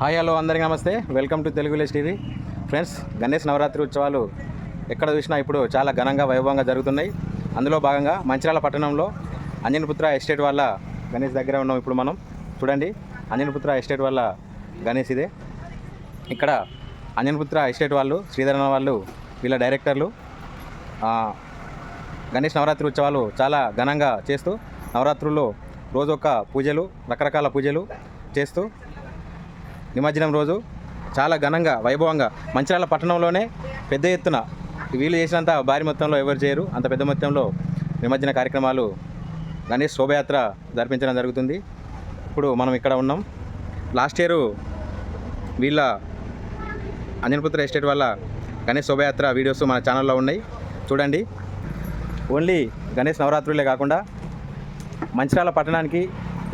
Hi hello అందరికీ నమస్తే. Welcome to Telugu village TV friends Ganesh Navratri ఉత్సవాలు ఎక్కడ చూసినా ఇప్పుడు చాలా ఘనంగా వైభవంగా జరుగుతున్నాయి. అందులో భాగంగా మంచిర్యాల పట్టణంలో అంజనపుత్ర ఎస్టేట్ వాళ్ళ గణేష్ దగ్గర ఉన్నాం ఇప్పుడు మనం. చూడండి అంజనపుత్ర ఎస్టేట్ వాళ్ళ గణేష్ ఇదే. ఇక్కడ అంజనపుత్ర ఎస్టేట్ వాళ్ళు శ్రీధరణ వాళ్ళు వీళ్ళ డైరెక్టర్లు గణేష్ నవరాత్రి ఉత్సవాలు చాలా ఘనంగా చేస్తూ నవరాత్రుల్లో రోజొక్క పూజలు రకరకాల పూజలు చేస్తూ నిమజ్జనం రోజు చాలా ఘనంగా వైభవంగా మంచిర్యాల పట్టణంలోనే పెద్ద ఎత్తున వీలు చేసినంత భారీ మొత్తంలో ఎవరు చేయరు. అంత పెద్ద మొత్తంలో నిమజ్జన కార్యక్రమాలు గణేష్ శోభయాత్ర జరిపించడం జరుగుతుంది. ఇప్పుడు మనం ఇక్కడ ఉన్నాం. లాస్ట్ ఇయర్ వీళ్ళ అంజనపుత్ర ఎస్టేట్ వల్ల గణేష్ శోభయాత్ర వీడియోస్ మన ఛానల్లో ఉన్నాయి. చూడండి. ఓన్లీ గణేష్ నవరాత్రులే కాకుండా మంచిర్యాల పట్టణానికి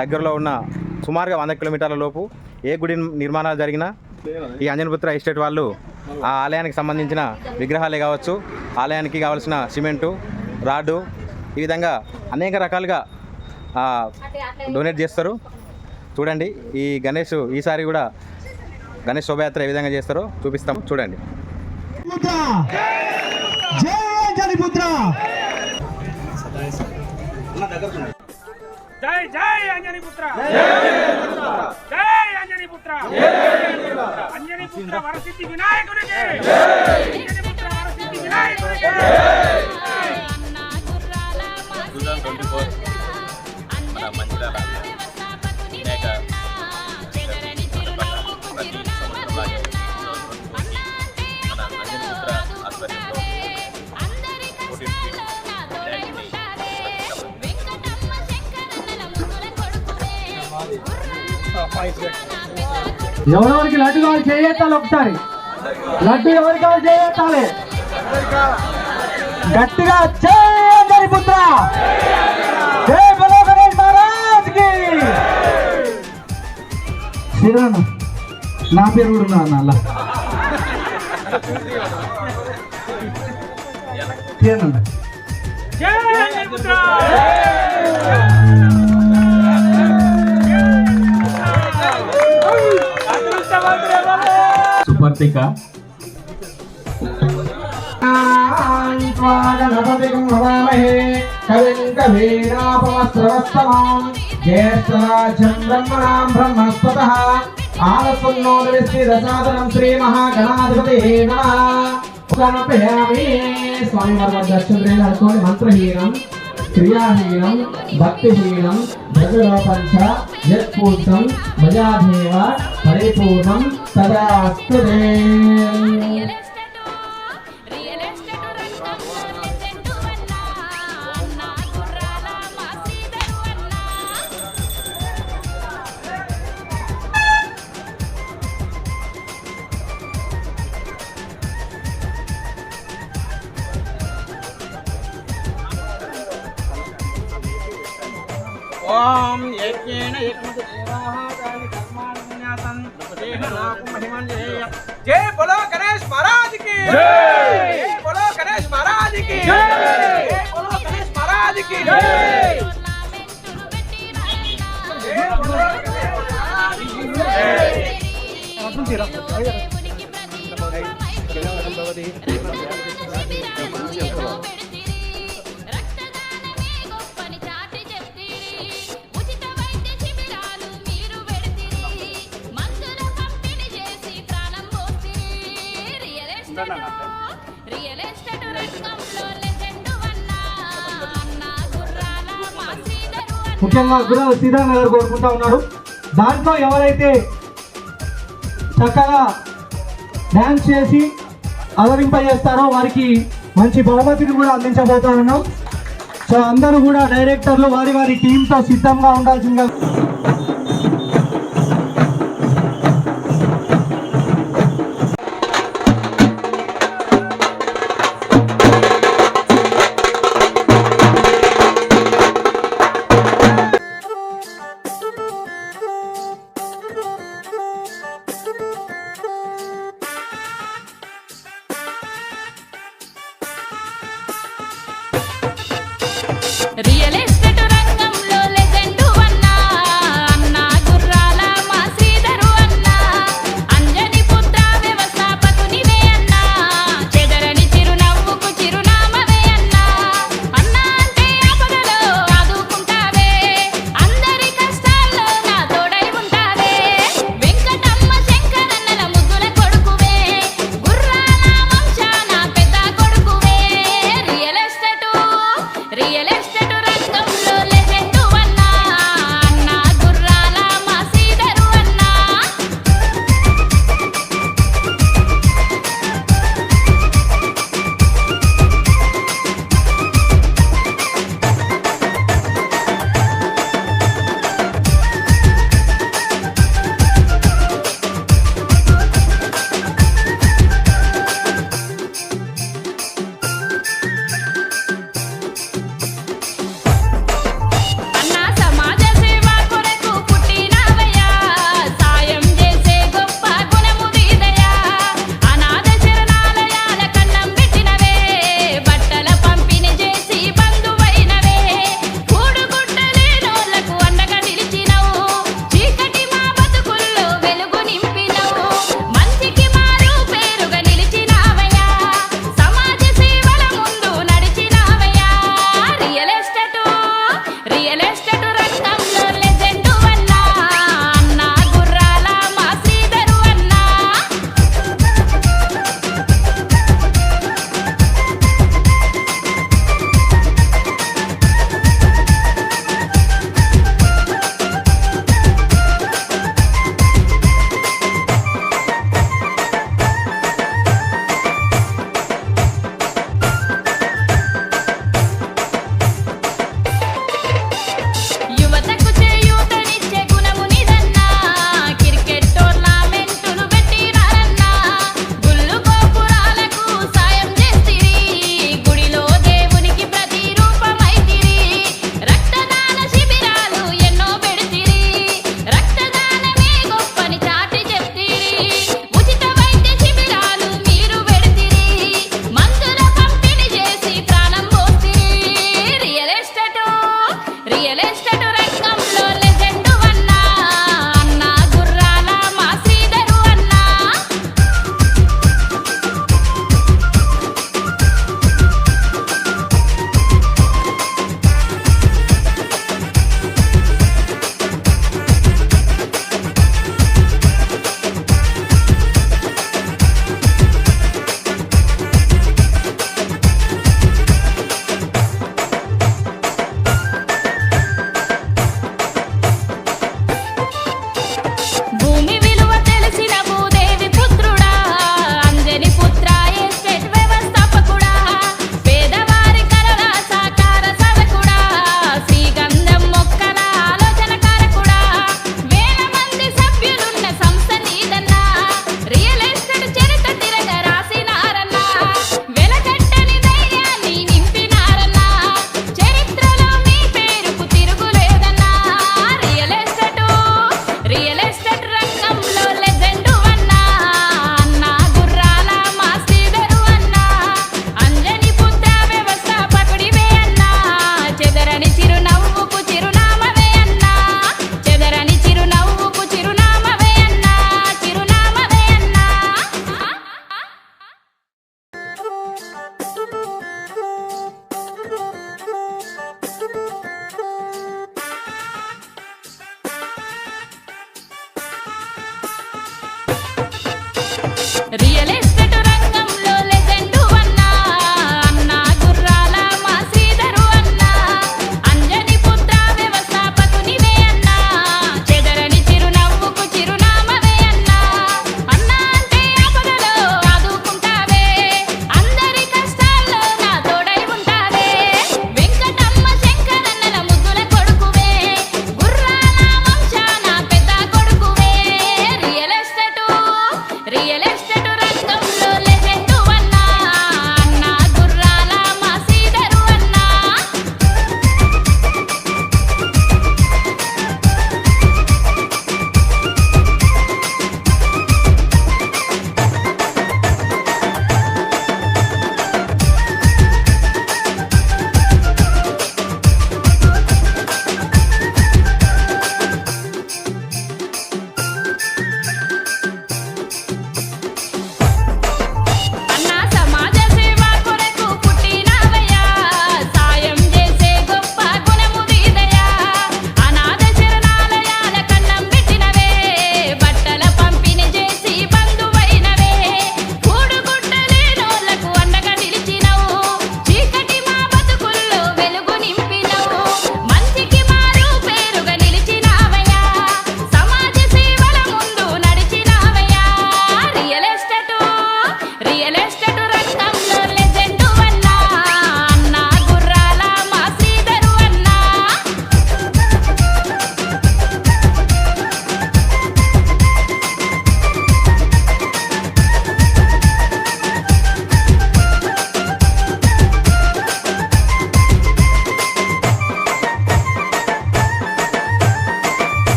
దగ్గరలో ఉన్న సుమారుగా వంద కిలోమీటర్ల లోపు ఏ గుడి నిర్మాణాలు జరిగినా ఈ అంజనపుత్ర ఎస్టేట్ వాళ్ళు ఆ ఆలయానికి సంబంధించిన విగ్రహాలే కావచ్చు ఆలయానికి కావాల్సిన సిమెంటు రాడ్డు ఈ విధంగా అనేక రకాలుగా డొనేట్ చేస్తారు. చూడండి ఈ గణేష్ ఈసారి కూడా గణేష్ శోభయాత్ర ఏ విధంగా చేస్తారో చూపిస్తాం. చూడండి. జై జై జై పుత్ర జై పుత్ర అంజని పుత్ర వరసిద్ధి వినాయకుడికి అంజని పుత్ర వరసిద్ధి వినాయకుడికి ఎవరెవరికి లడ్డు కావాలి చేయెత్తాలి ఒకసారి. లడ్డు ఎవరికి కావాలి చేయెత్తాలి గట్టిగా బలో గణేష్ మహారాజ్కి శ్రీరామ నా పేరు కూడా ఉన్నా అన్న. అలా తీయనండి పుత్ర సుపర్తిక జ్యేష్ఠరాజ్యం బ్రహ్మణాం బ్రహ్మస్పతః ఆలసున్నోదవిశ్రీదశాదనం శ్రీ మహాగణాధిపతి సమర్పయామి స్వామి వారి దర్శనం మంత్రహీనం. క్రియాహీనం భక్తిహీనం జగరోపంచ యత్పూర్తం మయాదేవ పరిపూర్ణం తదాస్తు ఓం యజ్ఞేన యజ్ఞతు దేవాః కాని కర్మాణి పుణ్యాసం దేహ నాకు మహిమం జయ జై బోలో గణేష్ మహారాజ్కి జై బోలో గణేష్ మహారాజ్కి జై జై బోలో గణేష్ మహారాజ్కి జై టోర్నమెంటులు పెట్టిరన్నా జై రియల్ ఎస్టేట్ రంగంలో గుర్రాల ముఖ్యంగా గురువు శ్రీధర్ గారు కోరుకుంటా ఉన్నారు. దాంట్లో ఎవరైతే చక్కగా డ్యాన్స్ చేసి అలరింపజేస్తారో వారికి మంచి బహుమతిని కూడా అందించబోతా సో అందరూ కూడా డైరెక్టర్లు వారి వారి టీంతో సిద్ధంగా ఉండాల్సిందిగా రియల్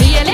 రియల్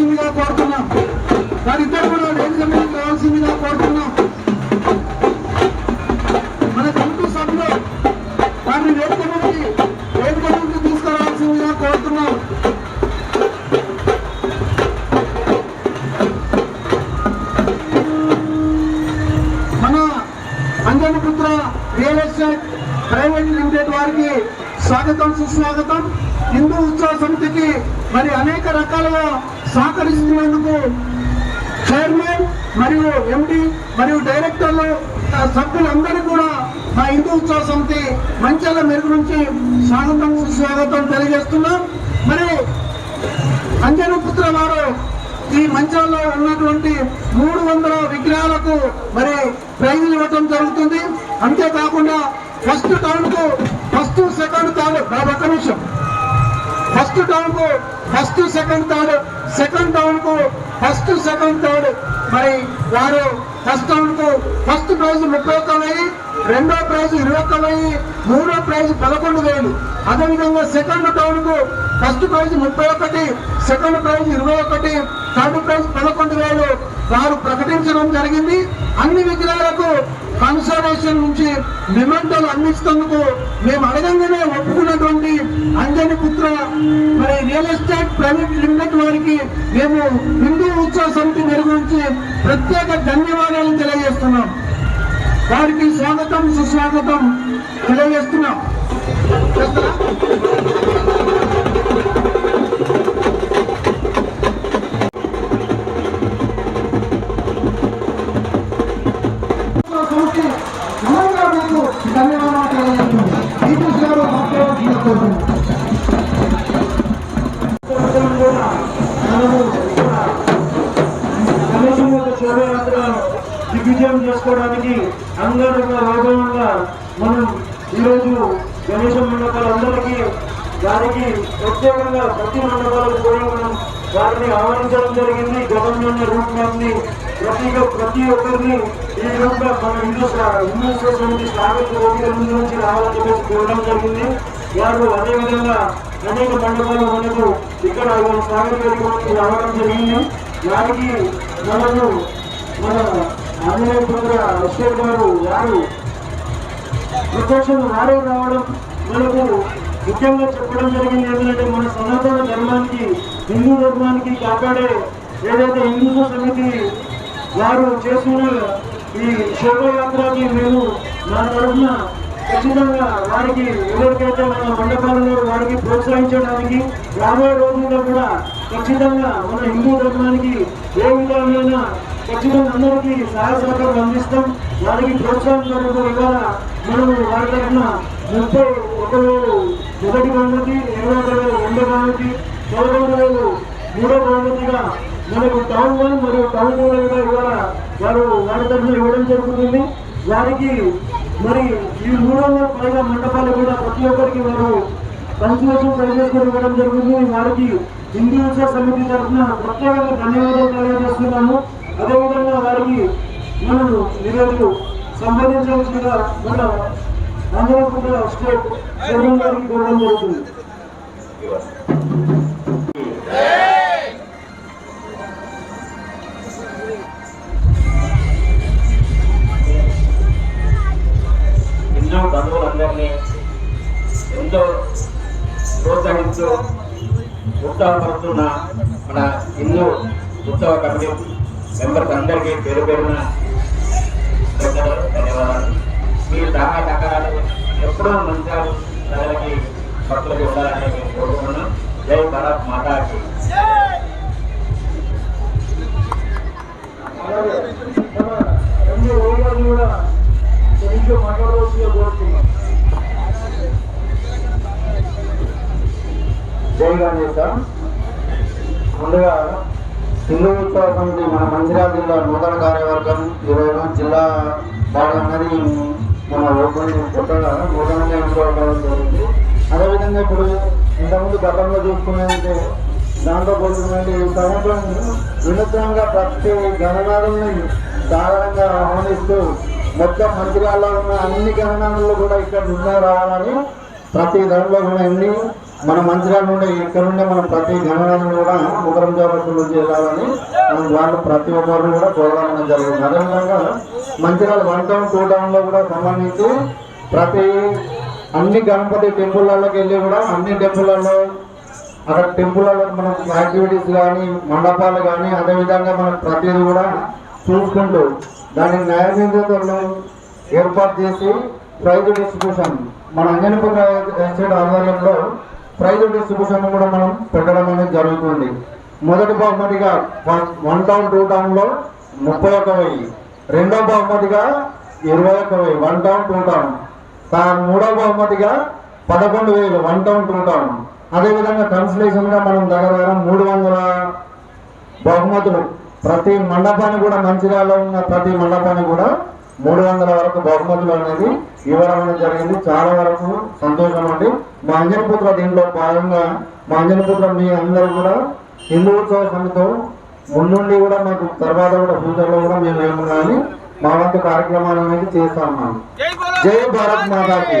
অসুবিধায় পড়বে సభ్యులందరూ కూడా మా హిందూ ఉత్సవ సమితి మంచాల మెరుగు నుంచి స్వాగతం స్వాగతం తెలియజేస్తున్నాం. మరి అంజనపుత్ర వారు ఈ మంచాల్లో ఉన్నటువంటి మూడు వందల విగ్రహాలకు మరి ప్రైజులు ఇవ్వటం జరుగుతుంది. అంతేకాకుండా ఫస్ట్ టౌన్కు ఫస్ట్ సెకండ్ థర్డ్ ఒక్క నిమిషం. ఫస్ట్ టౌన్కు ఫస్ట్ సెకండ్ థర్డ్ సెకండ్ టౌన్కు ఫస్ట్ సెకండ్ థర్డ్ మరి వారు ఫస్ట్ రౌండ్కు ఫస్ట్ ప్రైజ్ ముప్పై ఒక్క వెయ్యి రెండో ప్రైజ్ ఇరవై ఒక్క వెయ్యి మూడో ప్రైజ్ పదకొండు వేలు. అదేవిధంగా సెకండ్ రౌండ్కు ఫస్ట్ ప్రైజ్ ముప్పై ఒకటి సెకండ్ ప్రైజ్ ఇరవై ఒకటి థర్డ్ ప్రైజ్ పదకొండు వేలు. వారు ప్రకటించడం జరిగింది. అన్ని విగ్రహాలకు కన్సర్వేషన్ నుంచి నిబంధనలు అందిస్తున్నందుకు మేము అడగంగానే ఒప్పుకున్నటువంటి అంజని పుత్ర మరి రియల్ ఎస్టేట్ ప్రైవేట్ లిమిటెడ్ వారికి మేము హిందూ ఉత్సవ సమితి నిర్వహించి ప్రత్యేక ధన్యవాదాలు తెలియజేస్తున్నాం. వారికి స్వాగతం సుస్వాగతం తెలియజేస్తున్నాం. ప్రతి మండపాలకు కూడా మనం వారిని ఆహ్వానించడం జరిగింది. గవర్నమెంట్ రూట్ మ్యాప్ని ప్రతి ప్రతి ఒక్కరిని ఈ రూట్ మ్యాప్ మన హిందూ హిందూ సమితి స్వాగత వేదిక ముందు నుంచి రావాలని చెప్పేసి కోరడం జరిగింది. వారు అదేవిధంగా అనేక మండపాలు మనకు ఇక్కడ స్వాగత వేదిక రావడం జరిగింది. వారికి మనము మన ఆంజనేయ పుత్ర అశోక్ గారు వారు ప్రత్యక్షం వారే రావడం మనకు ముఖ్యంగా చెప్పడం జరిగింది. ఏంటంటే మన సనాతన ధర్మానికి హిందూ ధర్మానికి కాపాడే ఏదైతే హిందూ సమితి వారు చేస్తున్న ఈ శోభయాత్రకి మేము నా తరఫున ఖచ్చితంగా వారికి ఎవరికైతే మన మండపాలలో వారికి ప్రోత్సహించడానికి రాబోయే రోజుల్లో కూడా ఖచ్చితంగా మన హిందూ ధర్మానికి ఏ విధమైన ఖచ్చితంగా అందరికీ సహాయ సహకారం అందిస్తాం. వారికి ప్రోత్సాహం కొరకు ఇవాళ మనము వారి తరఫున ముప్పై ఒక వేలు ఇరవై ఒక రెండో బహుమతి పదకొండు వేలు మూడో బహుమతిగా మనకు టౌన్ వన్ మరియు టౌన్ టూ కూడా ఇవాళ వారు వారి తరఫున ఇవ్వడం జరుగుతుంది. వారికి మరి ఈ మూడు వందల పైగా మండపాలు కూడా ప్రతి ఒక్కరికి వారు కన్సలేషన్ ప్రైజెస్ కూడా ఇవ్వడం జరుగుతుంది. వారికి హిందూ సమితి తరఫున ప్రత్యేకంగా ధన్యవాదాలు తెలియజేస్తున్నాము. అదేవిధంగా వారికి మనము ఈరోజు సంబంధించవలసిందిగా మన ఆంధ్రప్రదేశ్ స్టేట్ చైర్మన్ గారికి కోరడం జరుగుతుంది హిందూ బంధువులందరినీ ఎంతో ప్రోత్సహిస్తూ ఉత్సాహపడుతున్న మన హిందూ ఉత్సవ కమిటీ మెంబర్స్ అందరికీ పేరు పేరున ధన్యవాదాలు. మీ సహాయ సహకారాలు ఎప్పుడూ మంచిగా ప్రజలకి భక్తులకి ఉండాలని మేము జై భారత్ మాతాకి. రెండు కూడా కొంచెం మాట్లాడవలసిందిగా కోరుతున్నాం జైగా ముందుగా హిందూ ఉత్సవ సమితి మన మంచిర్యాల జిల్లా నూతన కార్యవర్గం ఈరోజు జిల్లా భాగం అనేది మన ఓపెన్ కొత్తగా నూతనంగా ఎన్నుకోవడం జరిగింది. అదేవిధంగా ఇప్పుడు ఇంతకుముందు గతంలో చూసుకున్నదంటే దాంతో పోల్చుకుంటే ఈ సంవత్సరం వినూత్నంగా ప్రతి గణనాలని సాధారణంగా ఆహ్వానిస్తూ మొత్తం మంచిర్యాలలో ఉన్న అన్ని గణనాలలో కూడా ఇక్కడ నిన్న రావాలని ప్రతి దానిలో కూడా ఎన్ని మన మంచిర్యాల నుండి ఇక్కడ నుండి మనం ప్రతి గణనాథులు కూడా ముఖరం జాబట్టు చేయాలని వెళ్ళాలని మనం వాళ్ళు ప్రతి ఒక్కరు కూడా కోరడం జరిగింది. అదేవిధంగా మంచిర్యాల వన్ టౌన్ టూ టౌన్లో కూడా సంబంధించి ప్రతి అన్ని గణపతి టెంపుల్లోకి వెళ్ళి కూడా అన్ని టెంపుల్లలో అక్కడ టెంపుల్లలో మనం యాక్టివిటీస్ కానీ మండపాలు కానీ అదేవిధంగా మనం ప్రతిదీ కూడా చూసుకుంటూ దాని న్యాయమేతలు ఏర్పాటు చేసి ప్రైజ్ డిస్ట్రిబ్యూషన్ మన అంజనపూర్ ఎస్టేట్ ఆధ్వర్యంలో ప్రైజ్ డిస్ట్రిబ్యూషన్ కూడా మనం పెట్టడం అనేది జరుగుతుంది. మొదటి బహుమతిగా వన్- టౌన్ టూ టౌన్లో ముప్పై ఒక వెయ్యి. రెండో బహుమతిగా ఇరవై ఒక వెయ్యి వన్ టౌన్ టూ టౌన్. మూడో బహుమతిగా పదకొండు వేలు వన్ టౌన్ టూ టౌన్. అదేవిధంగా కన్సలేషన్గా మనం దగ్గర దగ్గర మూడు వందల బహుమతులు. ప్రతి మండపాన్ని కూడా మంచిర్యాలలో ఉన్న ప్రతి మండపాన్ని కూడా మూడు వందల వరకు బహుమతులు అనేది ఇవ్వడం అనేది జరిగింది. చాలా వరకు సంతోషం అండి. మా అంజనపుత్ర దీంట్లో భాగంగా మా అంజనపుత్ర మీ అందరూ కూడా హిందూ ఉత్సవ సమితితో ముందుండి కూడా మాకు తర్వాత కూడా ఫ్యూచర్లో కూడా మేము ఏమో కానీ మా వంతు కార్యక్రమాలు అనేది చేస్తా ఉన్నాం జై బోలో జై భారత్ మాతాకి.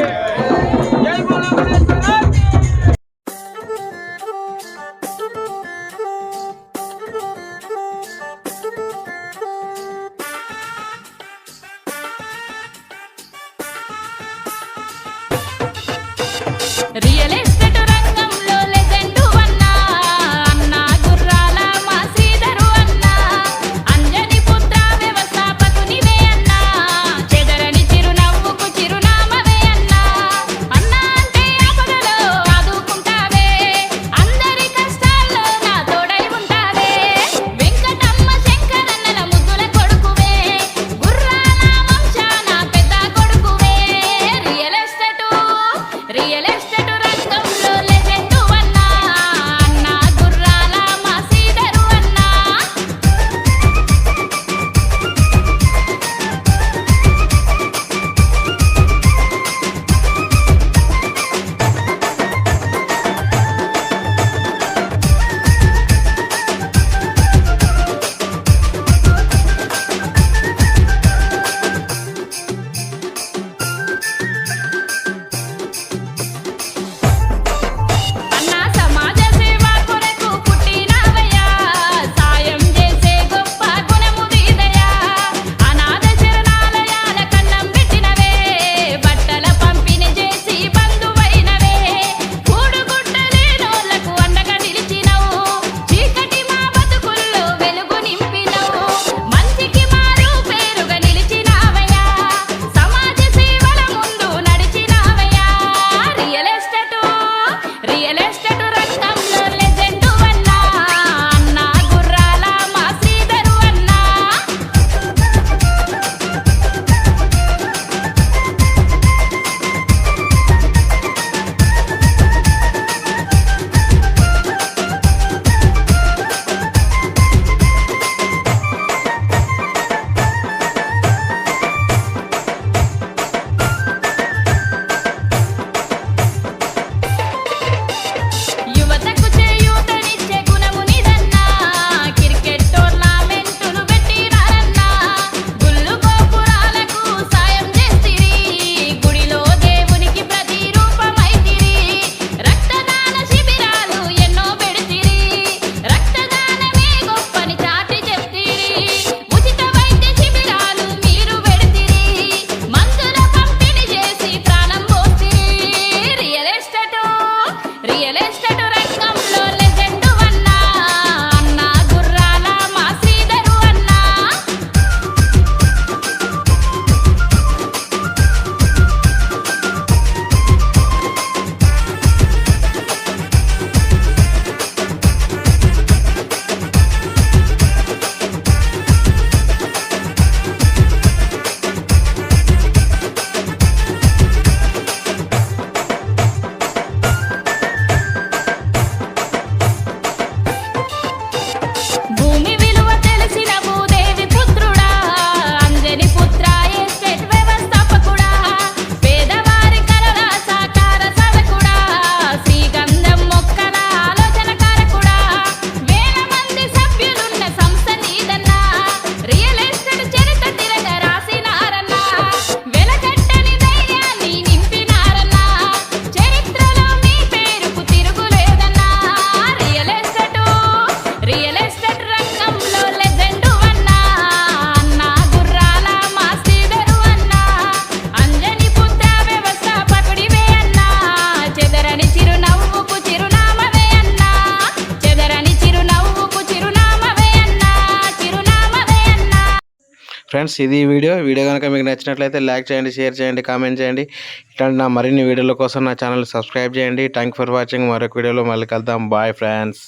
ఫ్రెండ్స్ ఇది వీడియో. వీడియో కనుక మీకు నచ్చినట్లయితే లైక్ చేయండి షేర్ చేయండి కామెంట్ చేయండి. ఇట్లాంటి నా మరిన్ని వీడియోల కోసం నా ఛానల్ సబ్స్క్రైబ్ చేయండి. Thank for watching. మరొక వీడియోలో మళ్ళీ కలుద్దాం. Bye friends.